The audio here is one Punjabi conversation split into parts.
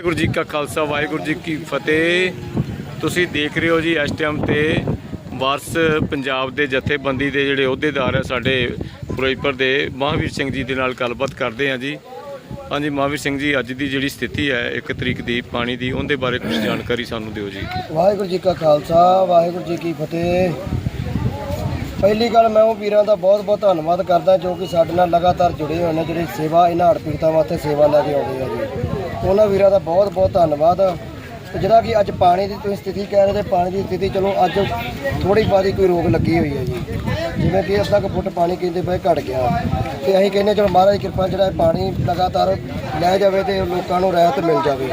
ਵਾਹਿਗੁਰੂ ਜੀ ਕਾ ਖਾਲਸਾ, ਵਾਹਿਗੁਰੂ ਜੀ ਕੀ ਫਤਿਹ। ਤੁਸੀਂ ਦੇਖ ਰਹੇ ਹੋ ਜੀ ਇਸ ਟਾਈਮ ਤੇ ਵਾਰਸ ਪੰਜਾਬ ਦੇ ਜਥੇਬੰਦੀ ਦੇ ਜਿਹੜੇ ਅਹੁਦੇਦਾਰ ਹੈ ਸਾਡੇ ਫਿਰੋਜ਼ਪੁਰ ਦੇ ਮਹਾਵੀਰ ਸਿੰਘ ਜੀ ਦੇ ਨਾਲ ਗੱਲਬਾਤ ਕਰਦੇ ਹਾਂ ਜੀ। ਹਾਂਜੀ, ਮਹਾਵੀਰ ਸਿੰਘ ਜੀ, ਅੱਜ ਦੀ ਜਿਹੜੀ ਸਥਿਤੀ ਹੈ, ਇੱਕ ਤਰੀਕ ਦੀ ਪਾਣੀ ਦੀ, ਉਹਦੇ ਬਾਰੇ ਕੁਝ ਜਾਣਕਾਰੀ ਸਾਨੂੰ ਦਿਓ ਜੀ। ਵਾਹਿਗੁਰੂ ਜੀ ਕਾ ਖਾਲਸਾ, ਵਾਹਿਗੁਰੂ ਜੀ ਕੀ ਫਤਿਹ। ਪਹਿਲੀ ਗੱਲ ਮੈਂ ਉਹ ਵੀਰਾਂ ਦਾ ਬਹੁਤ ਬਹੁਤ ਧੰਨਵਾਦ ਕਰਦਾ ਜੋ ਕਿ ਸਾਡੇ ਨਾਲ ਲਗਾਤਾਰ ਜੁੜੇ ਹੋਏ ਨੇ, ਜਿਹੜੇ ਸੇਵਾ ਇਹਨਾਂ ਹੜ੍ਹ ਪੀੜਤਾਂ ਵਾਸਤੇ ਸੇਵਾ ਲੈ ਕੇ ਆਉਂਦੇ ਆ ਜੀ। ਉਹਨਾਂ ਵੀਰਾਂ ਦਾ ਬਹੁਤ ਬਹੁਤ ਧੰਨਵਾਦ। ਤੇ ਜਿਹੜਾ ਕਿ ਅੱਜ ਪਾਣੀ ਦੀ ਤੁਸੀਂ ਸਥਿਤੀ ਕਹਿ ਰਹੇ ਤੇ ਪਾਣੀ ਦੀ ਸਥਿਤੀ ਚਲੋ ਅੱਜ ਥੋੜੀ ਬਾਦੀ ਕੋਈ ਰੋਕ ਲੱਗੀ ਹੋਈ ਹੈ ਜੀ। ਜਿਵੇਂ ਕਿ ਅੱਧਾ ਕੁ ਫੁੱਟ ਪਾਣੀ ਕਹਿੰਦੇ ਪਏ ਘਟ ਗਿਆ। ਤੇ ਅਸੀਂ ਕਹਿੰਦੇ ਚਲੋ ਮਹਾਰਾਜ ਦੀ ਕਿਰਪਾ ਜਿਹੜਾ ਇਹ ਪਾਣੀ ਲਗਾਤਾਰ ਲੈ ਜਾਵੇ ਤੇ ਲੋਕਾਂ ਨੂੰ ਰਹਿਤ ਮਿਲ ਜਾਵੇ।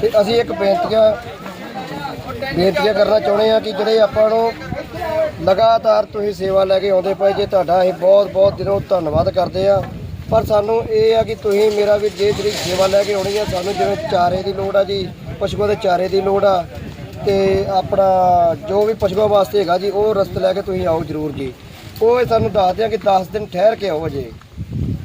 ਤੇ ਅਸੀਂ ਇੱਕ ਬੇਨਤੀਆਂ ਬੇਨਤੀਆਂ ਕਰਨਾ ਚਾਹੁੰਦੇ ਆ ਕਿ ਜਿਹੜੇ ਆਪਾਂ ਨੂੰ ਲਗਾਤਾਰ ਤੁਸੀਂ ਸੇਵਾ ਲੈ ਕੇ ਆਉਂਦੇ ਪਏ, ਜੇ ਤੁਹਾਡਾ ਅਸੀਂ ਬਹੁਤ ਬਹੁਤ ਦਿਲੋਂ ਧੰਨਵਾਦ ਕਰਦੇ ਆ ਪਰ ਸਾਨੂੰ ਇਹ ਆ ਕਿ ਤੁਸੀਂ ਮੇਰਾ ਵੀ ਜੇ ਜਿਹੜੀ ਸੇਵਾ ਲੈ ਕੇ ਆਉਣੀ ਆ, ਸਾਨੂੰ ਜਿਵੇਂ ਚਾਰੇ ਦੀ ਲੋੜ ਆ ਜੀ, ਪਸ਼ੂਆਂ ਦੇ ਚਾਰੇ ਦੀ ਲੋੜ ਆ, ਤੇ ਆਪਣਾ ਜੋ ਵੀ ਪਸ਼ੂਆਂ ਵਾਸਤੇ ਹੈਗਾ ਜੀ, ਉਹ ਰਸਤ ਲੈ ਕੇ ਤੁਸੀਂ ਆਓ ਜਰੂਰ ਜੀ। ਉਹ ਸਾਨੂੰ ਦੱਸਦੇ ਆ ਕਿ 10 ਦਿਨ ਠਹਿਰ ਕੇ ਆਓ ਜੇ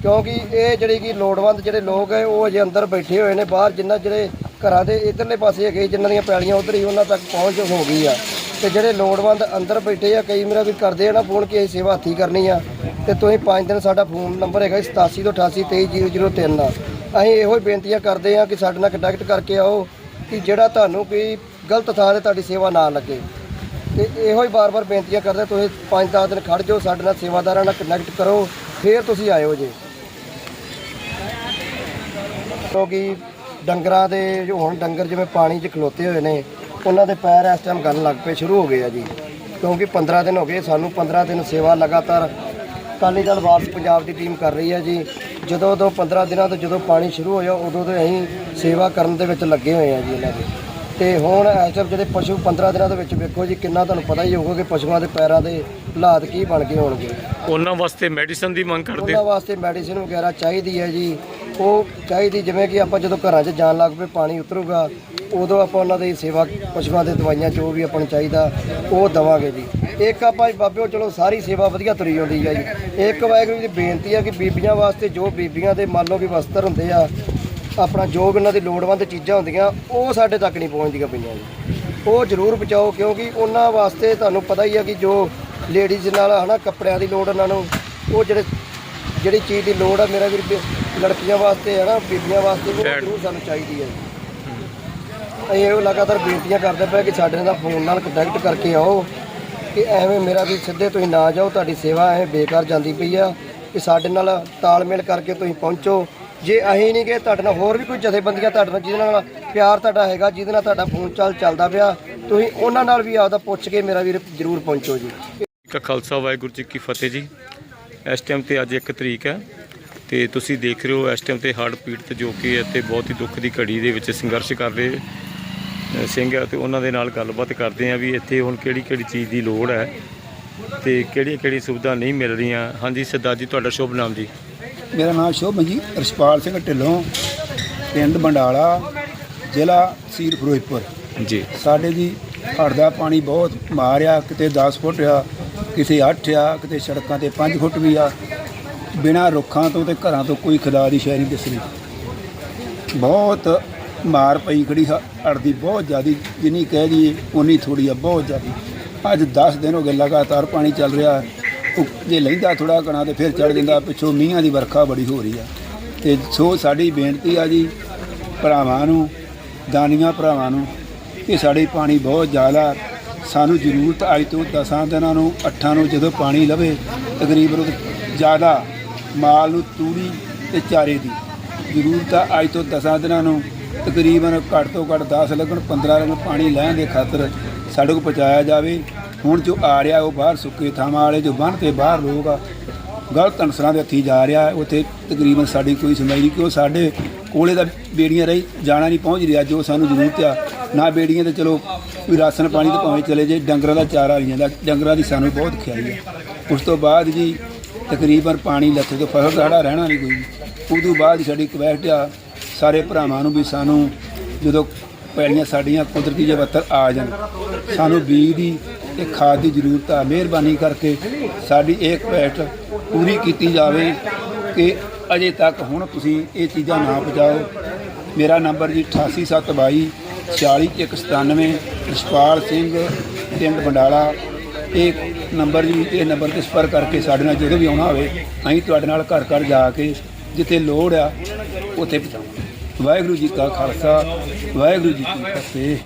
ਕਿਉਂਕਿ ਇਹ ਜਿਹੜੀ ਕਿ ਲੋੜਵੰਦ ਜਿਹੜੇ ਲੋਕ ਹੈ ਉਹ ਅਜੇ ਅੰਦਰ ਬੈਠੇ ਹੋਏ ਨੇ, ਬਾਹਰ ਜਿੰਨਾ ਜਿਹੜੇ ਘਰਾਂ ਦੇ ਇਧਰਲੇ ਪਾਸੇ ਹੈਗੇ ਜਿਨ੍ਹਾਂ ਦੀਆਂ ਪੈਲੀਆਂ ਉਧਰ ਹੀ ਉਹਨਾਂ ਤੱਕ ਪਹੁੰਚ ਹੋ ਗਈ ਆ। ਤੇ ਜਿਹੜੇ ਲੋੜਵੰਦ ਅੰਦਰ ਬੈਠੇ ਆ, ਕਈ ਮੇਰਾ ਵੀ ਕਰਦੇ ਆ ਨਾ ਫੋਨ ਕਿ ਅਸੀਂ ਸੇਵਾ ਹੱਥੀ ਕਰਨੀ ਆ। ਤੇ ਤੁਸੀਂ 5 ਦਿਨ ਸਾਡਾ ਫੋਨ ਨੰਬਰ ਹੈਗਾ 87 ਤੋਂ 88 23003 ਆ ਅਸੀਂ ਇਹੋ ਹੀ ਬੇਨਤੀਆਂ ਕਰਦੇ ਆ ਕਿ ਸਾਡੇ ਨਾਲ ਕੰਟੈਕਟ ਕਰਕੇ ਆਓ ਕਿ ਜਿਹੜਾ ਤੁਹਾਨੂੰ ਕੋਈ ਗਲਤ ਥਾਂ ਤੇ ਤੁਹਾਡੀ ਸੇਵਾ ਨਾ ਲੱਗੇ। ਤੇ ਇਹੋ ਹੀ ਬਾਰ-ਬਾਰ ਬੇਨਤੀਆਂ ਕਰਦੇ ਤੁਸੀਂ 5-10 ਦਿਨ ਖੜ ਜਾਓ, ਸਾਡੇ ਨਾਲ ਸੇਵਾਦਾਰਾਂ ਨਾਲ ਕਨੈਕਟ ਕਰੋ, ਫਿਰ ਤੁਸੀਂ ਆਇਓ ਜੇ। ਕਿਉਂਕਿ ਡੰਗਰਾਂ ਦੇ ਜੋ ਹੁਣ ਡੰਗਰ ਜਿਵੇਂ ਪਾਣੀ 'ਚ ਖਲੋਤੇ ਹੋਏ ਨੇ ਉਹਨਾਂ ਦੇ ਪੈਰ ਇਸ ਟਾਈਮ ਗਲ ਲੱਗ ਪਏ ਸ਼ੁਰੂ ਹੋ ਗਏ ਆ ਜੀ। ਕਿਉਂਕਿ 15 ਦਿਨ ਹੋ ਗਏ ਸਾਨੂੰ 15 ਦਿਨ ਸੇਵਾ ਲਗਾਤਾਰ ਅਕਾਲੀ ਦਲ ਵਾਪਸ ਪੰਜਾਬ ਦੀ ਟੀਮ ਕਰ ਰਹੀ ਹੈ ਜੀ। ਜਦੋਂ ਤੋਂ 15 ਦਿਨਾਂ ਤੋਂ ਜਦੋਂ ਪਾਣੀ ਸ਼ੁਰੂ ਹੋਇਆ ਉਦੋਂ ਤੋਂ ਅਸੀਂ ਸੇਵਾ ਕਰਨ ਦੇ ਵਿੱਚ ਲੱਗੇ ਹੋਏ ਆ ਜੀ ਇਹਨਾਂ ਦੇ। ਤੇ ਹੁਣ ਇਸ ਟਾਈਮ ਜਿਹੜੇ ਪਸ਼ੂ 15 ਦਿਨਾਂ ਦੇ ਵਿੱਚ ਵੇਖੋ ਜੀ ਕਿੰਨਾ ਤੁਹਾਨੂੰ ਪਤਾ ਹੀ ਹੋਊਗਾ ਕਿ ਪਸ਼ੂਆਂ ਦੇ ਪੈਰਾਂ ਦੇ ਹਾਲਾਤ ਕੀ ਬਣ ਗਏ ਹੋਣਗੇ। ਉਹਨਾਂ ਵਾਸਤੇ ਮੈਡੀਸਨ ਦੀ ਮੰਗ ਕਰਦੇ ਉਹਨਾਂ ਵਾਸਤੇ ਮੈਡੀਸਿਨ ਵਗੈਰਾ ਚਾਹੀਦੀ ਹੈ ਜੀ। ਉਹ ਚਾਹੀਦੀ, ਜਿਵੇਂ ਕਿ ਆਪਾਂ ਜਦੋਂ ਘਰਾਂ 'ਚ ਜਾਣ ਲੱਗ ਪਏ, ਪਾਣੀ ਉਤਰੂਗਾ, ਉਦੋਂ ਆਪਾਂ ਉਹਨਾਂ ਦੀ ਸੇਵਾ, ਪਸ਼ੂਆਂ ਦੇ ਦਵਾਈਆਂ ਜੋ ਵੀ ਆਪਾਂ ਨੂੰ ਚਾਹੀਦਾ, ਉਹ ਦਵਾਂਗੇ ਜੀ। ਇੱਕ ਆਪਾਂ ਜੀ, ਬਾਬਿਓ, ਚਲੋ ਸਾਰੀ ਸੇਵਾ ਵਧੀਆ ਤੁਰੀ ਜਾਂਦੀ ਹੈ ਜੀ। ਇੱਕ ਵਾਹਿਗੁਰੂ ਜੀ ਦੀ ਬੇਨਤੀ ਹੈ ਕਿ ਬੀਬੀਆਂ ਵਾਸਤੇ ਜੋ ਬੀਬੀਆਂ ਦੇ ਮੰਨ ਲਓ ਵੀ ਵਸਤਰ ਹੁੰਦੇ ਆ, ਆਪਣਾ ਜੋ ਵੀ ਉਹਨਾਂ ਦੀ ਲੋੜਵੰਦ ਚੀਜ਼ਾਂ ਹੁੰਦੀਆਂ, ਉਹ ਸਾਡੇ ਤੱਕ ਨਹੀਂ ਪਹੁੰਚਦੀਆਂ ਪਈਆਂ ਜੀ। ਉਹ ਜ਼ਰੂਰ ਬਚਾਓ, ਕਿਉਂਕਿ ਉਹਨਾਂ ਵਾਸਤੇ ਤੁਹਾਨੂੰ ਪਤਾ ਹੀ ਆ ਕਿ ਜੋ ਲੇਡੀਜ਼ ਨਾਲ ਹਨਾ, ਕੱਪੜਿਆਂ ਦੀ ਲੋੜ ਉਹਨਾਂ ਨੂੰ, ਉਹ ਜਿਹੜੇ, ਜਿਹੜੀ ਚੀਜ਼ ਦੀ ਲੋੜ ਆ, ਮੇਰਾ ਵੀਰ ਲੜਕੀਆਂ ਵਾਸਤੇ ਹੈ ਨਾ ਬੀਬੀਆਂ ਵਾਸਤੇ ਉਹ Pad. ਜ਼ਰੂਰ ਸਾਨੂੰ ਚਾਹੀਦੀ ਹੈ। ਅਸੀਂ ਇਹ ਲਗਾਤਾਰ ਬੇਨਤੀਆਂ ਕਰਦੇ ਪਏ ਕਿ ਸਾਡੇ ਨਾਲ ਫੋਨ ਨਾਲ ਕੰਟੈਕਟ ਕਰਕੇ ਆਓ ਕਿ ਐਵੇਂ ਮੇਰਾ ਵੀ ਸਿੱਧੇ ਤੁਸੀਂ ਨਾ ਜਾਓ ਤੁਹਾਡੀ ਸੇਵਾ ਐਵੇਂ ਬੇਕਾਰ ਜਾਂਦੀ ਪਈ ਆ ਕਿ ਸਾਡੇ ਨਾਲ ਤਾਲਮੇਲ ਕਰਕੇ ਤੁਸੀਂ ਪਹੁੰਚੋ। ਜੇ ਅਸੀਂ ਨਹੀਂ ਗਏ ਤੁਹਾਡੇ ਨਾਲ ਹੋਰ ਵੀ ਕੋਈ ਜਥੇਬੰਦੀਆਂ ਤੁਹਾਡੇ ਨਾਲ ਜਿਹਦੇ ਨਾਲ ਪਿਆਰ ਤੁਹਾਡਾ ਹੈਗਾ ਜਿਹਦੇ ਨਾਲ ਤੁਹਾਡਾ ਫੋਨ ਚੱਲ ਚੱਲਦਾ ਪਿਆ ਤੁਸੀਂ ਉਹਨਾਂ ਨਾਲ ਵੀ ਆਪਦਾ ਪੁੱਛ ਕੇ ਮੇਰਾ ਵੀਰ ਜ਼ਰੂਰ ਪਹੁੰਚੋ ਜੀ। ਕਾ ਖਾਲਸਾ ਵਾਹਿਗੁਰੂ ਜੀ ਕੀ ਫਤਿਹ ਜੀ। ਇਸ ਟਾਈਮ ਤੇ ਅੱਜ ਇੱਕ ਤਰੀਕ ਹੈ। ਤੇ ਤੁਸੀਂ ਦੇਖ ਰਹੇ ਹੋ ਇਸ ਟਾਈਮ ਤੇ ਹੜ੍ਹ ਪੀੜਤ ਜੋ ਕਿ ਇੱਥੇ ਬਹੁਤ ਹੀ ਦੁੱਖ ਦੀ ਘੜੀ ਦੇ ਵਿੱਚ ਸੰਘਰਸ਼ ਕਰ ਰਹੇ ਸਿੰਘ ਆ ਤੇ ਉਹਨਾਂ ਦੇ ਨਾਲ ਗੱਲਬਾਤ ਕਰਦੇ ਆ ਵੀ ਇੱਥੇ ਹੁਣ ਕਿਹੜੀ ਕਿਹੜੀ ਚੀਜ਼ ਦੀ ਲੋੜ ਹੈ ਤੇ ਕਿਹੜੀਆਂ ਕਿਹੜੀਆਂ ਸੁਵਿਧਾ ਨਹੀਂ ਮਿਲ ਰਹੀਆਂ। ਹਾਂਜੀ ਸਰਦਾਰ ਜੀ ਤੁਹਾਡਾ ਸ਼ੁਭ ਨਾਮ ਜੀ। ਮੇਰਾ ਨਾਮ ਸ਼ੋਭਨ ਜੀ ਰਸਪਾਲ ਸਿੰਘ ਢਿੱਲੋਂ ਪਿੰਡ ਬੰਡਾਲਾ ਜ਼ਿਲ੍ਹਾ ਸੀਰ ਫਿਰੋਜ਼ਪੁਰ। ਜੀ। ਸਾਡੇ ਜੀ ਹੜ੍ਹ ਦਾ ਪਾਣੀ ਬਹੁਤ ਮਾਰਿਆ ਕਿਤੇ 10 ਫੁੱਟ ਆ ਕਿਤੇ 8 ਆ ਕਿਤੇ ਸੜਕਾਂ ਤੇ 5 ਫੁੱਟ ਵੀ ਆ। ਬਿਨਾਂ ਰੁੱਖਾਂ ਤੋਂ ਤੇ ਘਰਾਂ ਤੋਂ ਕੋਈ ਖੁਦਾ ਦੀ ਸ਼ੈ ਨਹੀਂ ਦਿਸਦੀ ਬਹੁਤ ਮਾਰ ਪਈ ਖੜੀ ਹੜ੍ਹ ਬਹੁਤ ਜ਼ਿਆਦੀ, ਜਿੰਨੀ ਕਹਿ ਦਈਏ ਉਨੀ ਥੋੜੀ ਆ, ਬਹੁਤ ਜ਼ਿਆਦੀ। ਅੱਜ 10 ਦਿਨ ਹੋ ਗਏ ਲਗਾਤਾਰ ਪਾਣੀ ਚੱਲ ਰਿਹਾ। ਉਹ ਜੇ ਲੈਂਦਾ ਥੋੜਾ ਕਣਾ ਤੇ ਫਿਰ ਚੜ ਜਾਂਦਾ, ਪਿੱਛੋਂ ਮੀਂਹਾਂ ਦੀ ਵਰਖਾ ਬੜੀ ਹੋ ਰਹੀ ਆ। ਤੇ ਸੋ ਸਾਡੀ ਬੇਨਤੀ ਆ ਜੀ, ਭਰਾਵਾਂ ਨੂੰ, ਦਾਨੀਆਂ ਭਰਾਵਾਂ ਨੂੰ, ਕਿ ਸਾਡੇ ਪਾਣੀ ਬਹੁਤ ਜ਼ਿਆਦਾ ਸਾਨੂੰ ਜ਼ਰੂਰਤ ਅੱਜ ਤੋਂ 10 ਦਿਨਾਂ ਨੂੰ 8 ਨੂੰ ਜਦੋਂ ਪਾਣੀ ਲਵੇ, ਤਕਰੀਬਨ ਜ਼ਿਆਦਾ ਮਾਲ ਨੂੰ ਤੂੜੀ ਤੇ ਚਾਰੇ ਦੀ। ਜ਼ਰੂਰਤ ਆ ਅੱਜ ਤੋਂ 10 ਦਿਨਾਂ ਨੂੰ ਤਕਰੀਬਨ ਘੱਟ ਤੋਂ ਘੱਟ 10 ਲੱਗਣ 15 ਲੱਗਣ ਪਾਣੀ ਲੈਣ ਦੇ ਖਾਤਰ ਸਾਡੇ ਕੋਲ ਪਹੁੰਚਾਇਆ ਜਾਵੇ। ਹੁਣ ਜੋ ਆ ਰਿਹਾ, ਉਹ ਬਾਹਰ ਸੁੱਕੇ ਥਾਵਾਂ ਵਾਲੇ ਜੋ ਬੰਨ੍ਹ ਤੇ ਬਾਹਰ ਲੋਕ ਆ, ਗਲਤ ਅਨਸਰਾਂ ਦੇ ਹੱਥੀ ਜਾ ਰਿਹਾ। ਉੱਥੇ ਤਕਰੀਬਨ ਸਾਡੀ ਕੋਈ ਸੁਣਵਾਈ ਨਹੀਂ, ਕਿਉਂ? ਸਾਡੇ ਕੋਲੇ ਦਾ ਬੇੜੀਆਂ ਰਹੀ, ਜਾਣਾ ਨਹੀਂ ਪਹੁੰਚ ਰਿਹਾ। ਜੋ ਸਾਨੂੰ ਜ਼ਰੂਰਤ ਆ, ਨਾ ਬੇੜੀਆਂ ਤੇ ਚਲੋ ਕੋਈ ਰਾਸ਼ਨ ਪਾਣੀ ਤੇ ਭਾਵੇਂ ਚਲੇ ਜੇ ਡੰਗਰਾਂ ਦਾ ਚਾਰਾ ਨਹੀਂ ਜਾਂਦਾ ਡੰਗਰਾਂ ਦੀ ਸਾਨੂੰ ਬਹੁਤ ਖਿਆਲੀ ਹੈ ਉਸ ਤੋਂ ਬਾਅਦ ਜੀ ਤਕਰੀਬਨ ਪਾਣੀ ਲੱਥੇ ਤੋਂ ਫਸਲ ਸਾਡਾ ਰਹਿਣਾ ਨਹੀਂ ਕੋਈ। ਉਦੋਂ ਬਾਅਦ ਸਾਡੀ ਕਵੈਸਟ ਆ, ਸਾਰੇ ਭਰਾਵਾਂ ਨੂੰ ਵੀ ਸਾਨੂੰ ਜਦੋਂ ਪੈਲੀਆਂ ਸਾਡੀਆਂ ਕੁਦਰਤੀ ਜਵੱਤਰ ਆ ਜਾਣ, ਸਾਨੂੰ ਬੀਜ ਦੀ ਤੇ ਖਾਦ ਦੀ ਜ਼ਰੂਰਤ ਆ, ਮਿਹਰਬਾਨੀ ਕਰਕੇ ਸਾਡੀ ਇਹ ਕੁਐਸਟ ਪੂਰੀ ਕੀਤੀ ਜਾਵੇ ਕਿ ਅਜੇ ਤੱਕ ਹੁਣ ਤੁਸੀਂ ਇਹ ਚੀਜ਼ਾਂ ਨਾ ਪਹੁੰਚਾਓ। ਮੇਰਾ ਨੰਬਰ ਜੀ 88722 40197 ਰਛਪਾਲ ਸਿੰਘ, ਪਿੰਡ ਬੰਡਾਲਾ। ਇਹ ਨੰਬਰ ਜੀ, ਇਹ ਨੰਬਰ ਤੇ ਸੰਪਰਕ ਕਰਕੇ ਸਾਡੇ ਨਾਲ ਜਦੋਂ ਵੀ ਆਉਣਾ ਹੋਵੇ, ਅਸੀਂ ਤੁਹਾਡੇ ਨਾਲ ਘਰ ਘਰ ਜਾ ਕੇ ਜਿੱਥੇ ਲੋੜ ਆ, ਉੱਥੇ ਪਹੁੰਚਾਵਾਂਗੇ। ਵਾਹਿਗੁਰੂ ਜੀ ਕਾ ਖਾਲਸਾ, ਵਾਹਿਗੁਰੂ ਜੀ ਕੀ ਫਤਿਹ।